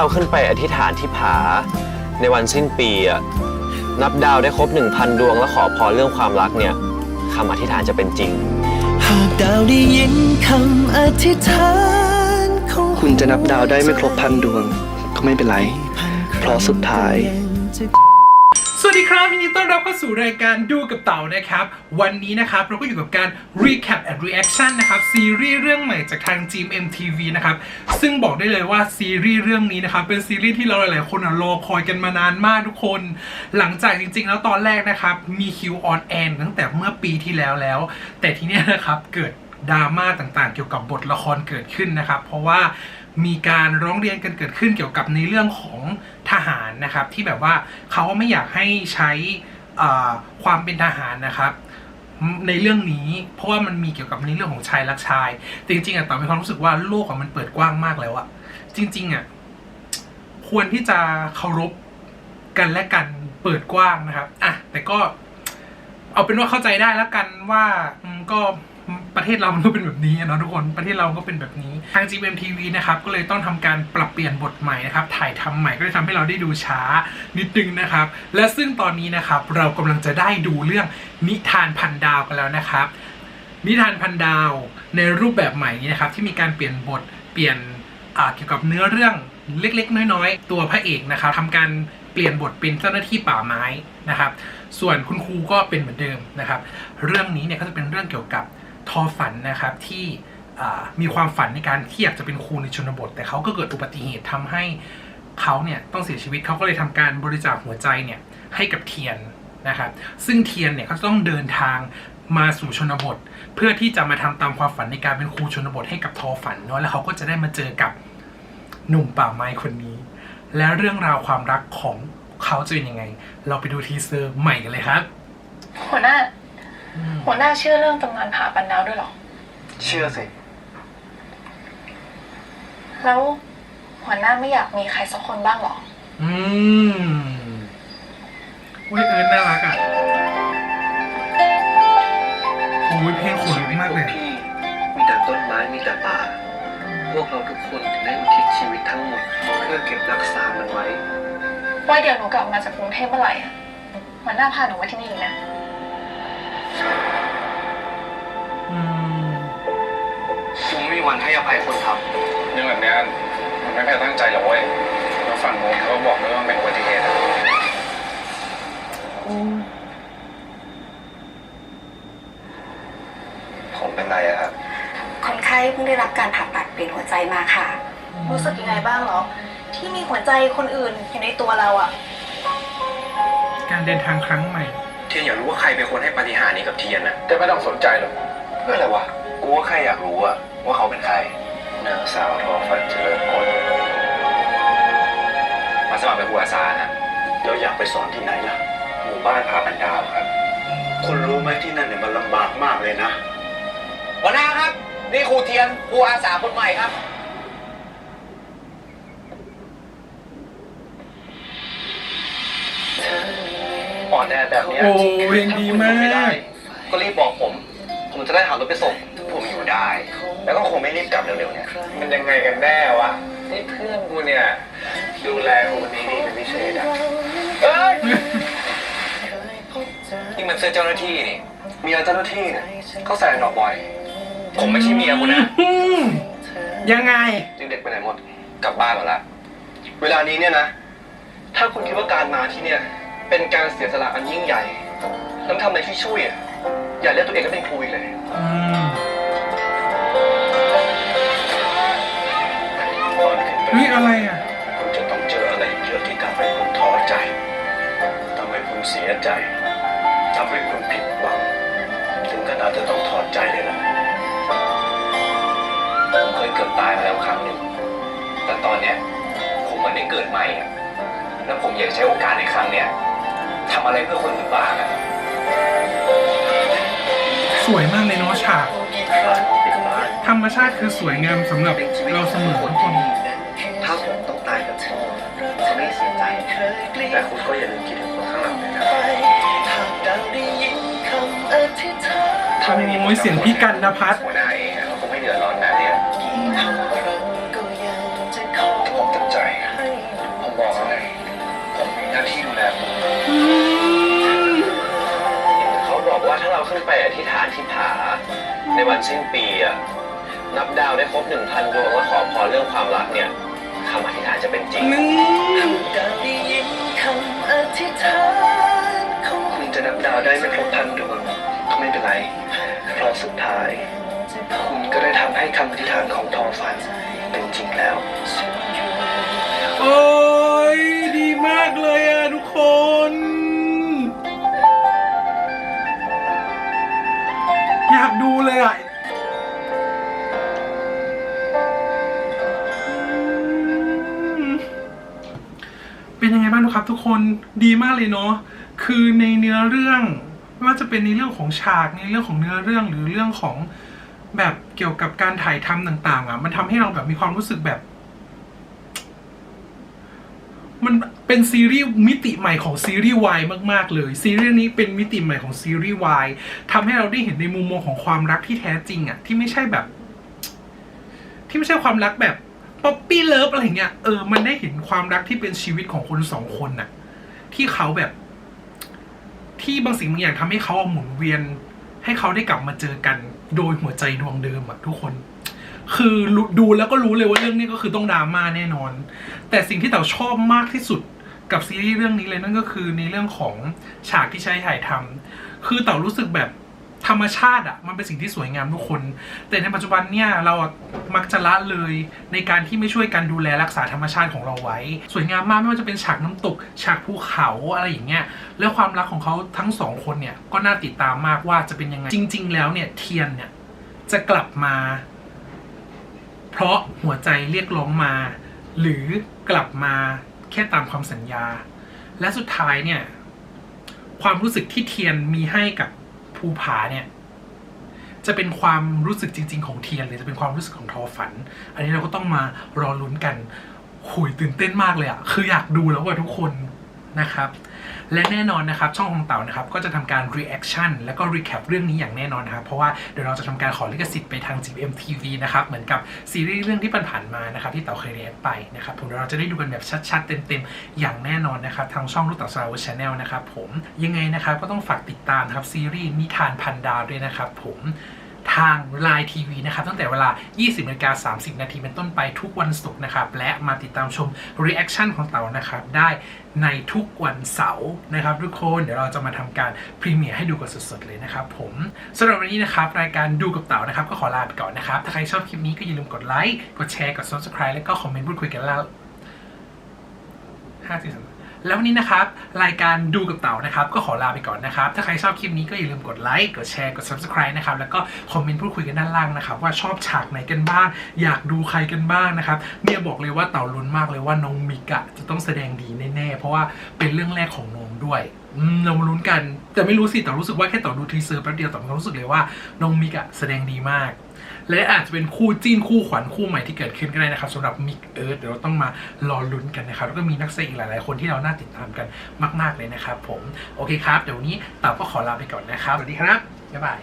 เราขึ้นไปอธิษฐานที่ผา ในวันสิ้นปีอะนับดาวได้ครบ 1,000 ดวงแล้วขอพรเรื่องความรักเนี่ยคำอธิษฐานจะเป็นจริง หากดาวได้ยินคำอธิษฐานของคุณจะนับดาวได้ไม่ครบพันดวง ก็ไม่เป็นไร เพราะสุดท้าย สวัสดีครับยินดีต้อนรับเข้าสู่รายการดูกับเต่านะครับ วันนี้นะครับ เราก็อยู่กับการ recap and reaction นะครับ ซีรีส์เรื่องใหม่จากทาง GMMTV นะครับ ซึ่งบอกได้เลยว่าซีรีส์เรื่องนี้นะครับ เป็นซีรีส์ที่เราหลาย ๆ คนรอคอยกันมานานมากทุกคน หลังจากจริง ๆ แล้วตอนแรกนะครับ มีคิวออนแอนตั้งแต่เมื่อปีที่แล้วแล้ว แต่ทีเนี้ยนะครับเกิดดราม่าต่าง ๆ เกี่ยวกับบทละครเกิดขึ้นนะครับ เพราะว่า มีการร้องเรียนกันเกิดขึ้นเกี่ยวกับในเรื่องของทหารนะครับที่แบบว่าเขาไม่อยากให้ใช้ความเป็นทหารนะครับ ในเรื่องนี้เพราะว่ามันมีเกี่ยวกับในเรื่องของชายรักชายแต่จริงๆอะต่อมีความรู้สึกว่าโลกขอะมันเปิดกว้างมากแล้วอะจริง ๆอะควรที่จะเคารพกันและกันเปิดกว้างนะครับอะแต่ก็เอาเป็นว่าเข้าใจได้แล้วกันว่าก็ ประเทศเรามันก็เป็นแบบนี้เนาะทุกคนประเทศเราก็เป็นแบบนี้ ทาง GMTV นะครับก็เลยต้องทำการปรับเปลี่ยนบทใหม่นะครับถ่ายทำใหม่ก็เลยทำให้เราได้ดูช้านิดนึงนะครับ และซึ่งตอนนี้นะครับเรากำลังจะได้ดูเรื่องนิทานพันดาวกันแล้วนะครับ นิทานพันดาวในรูปแบบใหม่นี้นะครับที่มีการเปลี่ยนบทเปลี่ยนเกี่ยวกับเนื้อเรื่องเล็กๆ น้อยๆ ตัวพระเอกนะครับทำการเปลี่ยนบทเป็นเจ้าหน้าที่ป่าไม้นะครับ ส่วนคุณครูก็เป็นเหมือนเดิมนะครับ เรื่องนี้เนี่ยก็จะเป็นเรื่องเกี่ยวกับ ทอฝันนะครับที่มีความฝันในการที่อยากจะเป็นครูในชนบท แต่เขาก็เกิดอุบัติเหตุทำให้เขาเนี่ยต้องเสียชีวิตเขาก็เลยทำการบริจาคหัวใจเนี่ยให้กับเทียนนะครับ ซึ่งเทียนเนี่ยเขาต้องเดินทางมาสู่ชนบท เพื่อที่จะมาทำตามความฝันในการเป็นครูชนบทให้กับทอฝันเนาะแล้วเขาก็จะได้มาเจอกับหนุ่มป่าไม้คนนี้ แล้วเรื่องราวความรักของเขาจะเป็นยังไง เราไปดูทีเซอร์ใหม่กันเลยครับหัวหน้า หัวหน้าเชื่อเรื่องตำนานผาปันดาวด้วยเหรอ เชื่อสิ แล้วหัวหน้าไม่อยากมีใครสักคนบ้างเหรอ อืมอุ้ยเอิร์นน่ารักอะโอ้ยเพลงขนลุกมากเลยพี่มีแต่ต้นไม้มีแต่ป่า พวกเราทุกคนถึงได้อุทิศชีวิตทั้งหมด เพื่อเก็บรักษามันไว้ไว้เดี๋ยวหนูกลับมาจากกรุงเทพเมื่อไหร่อะหัวหน้าพาหนูมาที่นี่อีกนะ วันให้อภัยคนทเรื่องแบบเนี้ยมันไม่ได้ตั้งใจหรอกเว้ยแล้วฝั่งโน้นเขาก็บอกด้วยว่ามันเป็นอุบัติเหตุอะำผมเป็นไรอะครับ คนไข้เพิ่งได้รับการผ่าตัดเปลี่ยนหัวใจมาค่ะ รู้สึกยังไงบ้างเหรอ ที่มีหัวใจคนอื่นอยู่ในตัวเราอะการเดินทางครั้งใหม่ เทียนอยากรู้ว่าใครเป็นคนให้ปาฏิหาริย์นี้กับเทียนนะแต่ไม่ต้องสนใจหรอกเพื่ออะไรวะ กูก็แค่อยากรู้อะว่าเขาเป็นใคร นางสาวทอฟันเจริญกลมาสมัครเป็นครูอาสานะเราอยากไปสอนที่ไหนล่ะ หมู่บ้านพาบันดาวครับ คุณรู้ไหมที่นั่นเนี่ยมันลำบากมากเลยนะ หัวหน้าครับ นี่ครูเทียนครูอาสาคนใหม่ครับ อ่อนแอแบบเนี้ยโอ้เพลงดีมากถ้คุณอยู่ไได้ก็รีบบอกผม ผมจะได้หารถไปส่งผมอยู่ ได้ แล้วก็คงไม่รีบกลับเร็วๆเนี่ยมันยังไงกันแน่วะนี่เพื่อนกูเนี่ย ดูแลกูคนนี้ดีเป็นพิเศษอะเอ้ยนี่มันเสื้อเจ้าหน้าที่นี่เมียเจ้าหน้าที่เนี่ยเขาใส่ดอกบอย ผมไม่ใช่เมียคุณนะอืมยังไง เด็กๆไปไหนหมดกลับบ้านหมดละเวลานี้เนี่ยนะ ถ้าคุณคิดว่าการมาที่เนี่ย เป็นการเสียสละอันยิ่งใหญ่แล้วทำอะไรที่ช่วยอะอย่าเรียกตัวเองว่าเป็นครูอีกเลย อืม นขึ้นไปเฮ้ยอะไรอะ คุณจะต้องเจออะไรเยอะที่ทำให้คุณท้อใจทำให้คุณเสียใจทำให้คุณผิดหวัง ถึงขนาดจะต้องถอดใจเลยนะผมเคยเกือบตายมาแล้วครั้งหนึ่ง แต่ตอนเนี้ยผมเหมือนได้เกิดใหม่อะแล้วผมอยากใช้โอกาสในครั้งเนี้ยทำอะไรเพื่อคนอื่นบ้างอะสวยมากเลยเนาะฉาก ธรรมชาติคือสวยงามสำหรับเราเสมอทุกคน แต่คุณก็อย่าลืมคิดถึงคนข้างหลังนะครับถ้าไม่มีโอ้ยเสียงพี่กันนภัทรด้เองเขาคงไม่เดือดร้อนแบบเนี้ยผมตั้ใจผมบอกแล้วไงผมมีหน้าที่ดูแลคุบอกว่าถ้าเราขึ้นไปอธิษฐานที่ผา ในวันสิ้นปีอะนับดาวได้ครบหนึ่งพันดวงและขอพรเรื่องความรักเนี่ยคำอธิษฐานจะเป็นจริงำอธิษฐานของ คุณจะนับดาวได้ไม่ครบพันดวงก็ไม่เป็นไร เพราะสุดท้าย คุณก็ได้ทำให้คำอธิษฐานของทอฝันเป็นจริงแล้ว โอ้ ครับทุกคนดีมากเลยเนาะคือในเนื้อเรื่องไม่ว่าจะเป็นในเรื่องของฉากในเรื่องของเนื้อเรื่องหรือเรื่องของแบบเกี่ยวกับการถ่ายทำต่าง ๆ อะ มันทำให้เราแบบมีความรู้สึกแบบ มันเป็นซีรีส์มิติใหม่ของซีรีส์วายมากๆ เลยซีรีส์นี้เป็นมิติใหม่ของซีรีส์วายทำให้เราได้เห็นในมุมมองของความรักที่แท้จริงอะที่ไม่ใช่แบบ ที่ไม่ใช่ความรักแบบ ป๊อปปี้เลิฟอะไรเงี้ยเออมันได้เห็นความรักที่เป็นชีวิตของคนสองคนน่ะ ที่เขาแบบ ที่บางสิ่งบางอย่างทำให้เขาหมุนเวียน ให้เขาได้กลับมาเจอกันโดยหัวใจดวงเดิมอะทุกคน คือดูแล้วก็รู้เลยว่าเรื่องนี้ก็คือต้องดราม่าแน่นอน แต่สิ่งที่เต๋าชอบมากที่สุดกับซีรีส์เรื่องนี้เลยนั่นก็คือในเรื่องของฉากที่ใช้ถ่ายทำคือเต๋ารู้สึกแบบ ธรรมชาติอะมันเป็นสิ่งที่สวยงามทุกคน แต่ในปัจจุบันเนี่ยเรามักจะละเลยในการที่ไม่ช่วยกันดูแลรักษาธรรมชาติของเราไว้ สวยงามมากไม่ว่าจะเป็นฉากน้ำตก ฉากภูเขาอะไรอย่างเงี้ยแล้วความรักของเขาทั้งสองคนเนี่ยก็น่าติดตามมากว่าจะเป็นยังไงจริง ๆ แล้วเนี่ยเทียนเนี่ยจะกลับมา เพราะหัวใจเรียกร้องมา หรือกลับมาแค่ตามความสัญญา และสุดท้ายเนี่ยความรู้สึกที่เทียนมีให้กับ ภูผาเนี่ยจะเป็นความรู้สึกจริง ๆ ของเทียนหรือจะเป็นความรู้สึกของทอฝัน อันนี้เราก็ต้องมารอลุ้นกันหุยตื่นเต้นมากเลยอะคืออยากดูแล้วว่าทุกคน นะครับ และแน่นอนนะครับช่องของเต่านะครับก็จะทำการ reaction แล้วก็ recap เรื่องนี้อย่างแน่นอนนะครับเพราะว่าเดี๋ยวเราจะทำการขอลิขสิทธิ์ไปทาง GMTV นะครับเหมือนกับซีรีส์เรื่องที่ผ่านๆมานะครับที่เต่าเคยเรียนไปนะครับผมเราจะได้ดูกันแบบชัดๆ เต็มๆ อย่างแน่นอนนะครับทางช่องลูกเต่าสาวชาแนลนะครับผมยังไงนะครับก็ต้องฝากติดตามนะครับซีรีส์นิทานพันดาวด้วยนะครับผม ทาง Line TV นะครับตั้งแต่เวลา 20นาฬิกา30 นาทีเป็นต้นไปทุกวันศุกร์นะครับ และมาติดตามชม reaction ของเต๋านะครับ ได้ในทุกวันเสาร์นะครับทุกคนเดี๋ยวเราจะมาทำการพรีเมียร์ให้ดูกันสดๆเลยนะครับผมสำหรับวันนี้นะครับ รายการดูกับเต๋านะครับ ก็ขอลาไปก่อนนะครับ ถ้าใครชอบคลิปนี้ก็อย่าลืมกดไลค์กดแชร์กด subscribe แล้วก็คอมเมนต์พูดคุยกันแล้วห้าสี่สาม แล้ววันนี้นะครับรายการดูกับเต่านะครับก็ขอลาไปก่อนนะครับ ถ้าใครชอบคลิปนี้ก็อย่าลืมกดไลค์กดแชร์กด subscribe นะครับแล้วก็คอมเมนต์พูดคุยกันด้านล่างนะครับว่าชอบฉากไหนกันบ้าง อยากดูใครกันบ้างนะครับเนี่ยบอกเลยว่าเต่าลุ้นมากเลยว่าน้องมิกะจะต้องแสดงดีแน่ๆเพราะว่าเป็นเรื่องแรกของน้องด้วย อืมเรามาลุ้นกัน แต่ไม่รู้สิแต่รู้สึกว่าแค่ต่อดูทีเซอร์แป๊บเดียวแต่ก็รู้สึกเลยว่าน้องมิกะแสดงดีมาก และอาจจะเป็นคู่จิ้นคู่ขวัญคู่ใหม่ที่เกิดขึ้นก็ได้นะครับสำหรับมิกเอิร์ธเดี๋ยวเราต้องมารอลุ้นกันนะครับแล้วก็มีนักแสดงอีกหลาย ๆ คนที่เราน่าติดตามกันมาก ๆ เลยนะครับผมโอเคครับ เดี๋ยวนี้ต่าก็ขอลาไปก่อนนะครับสวัสดีครับบ๊ายบาย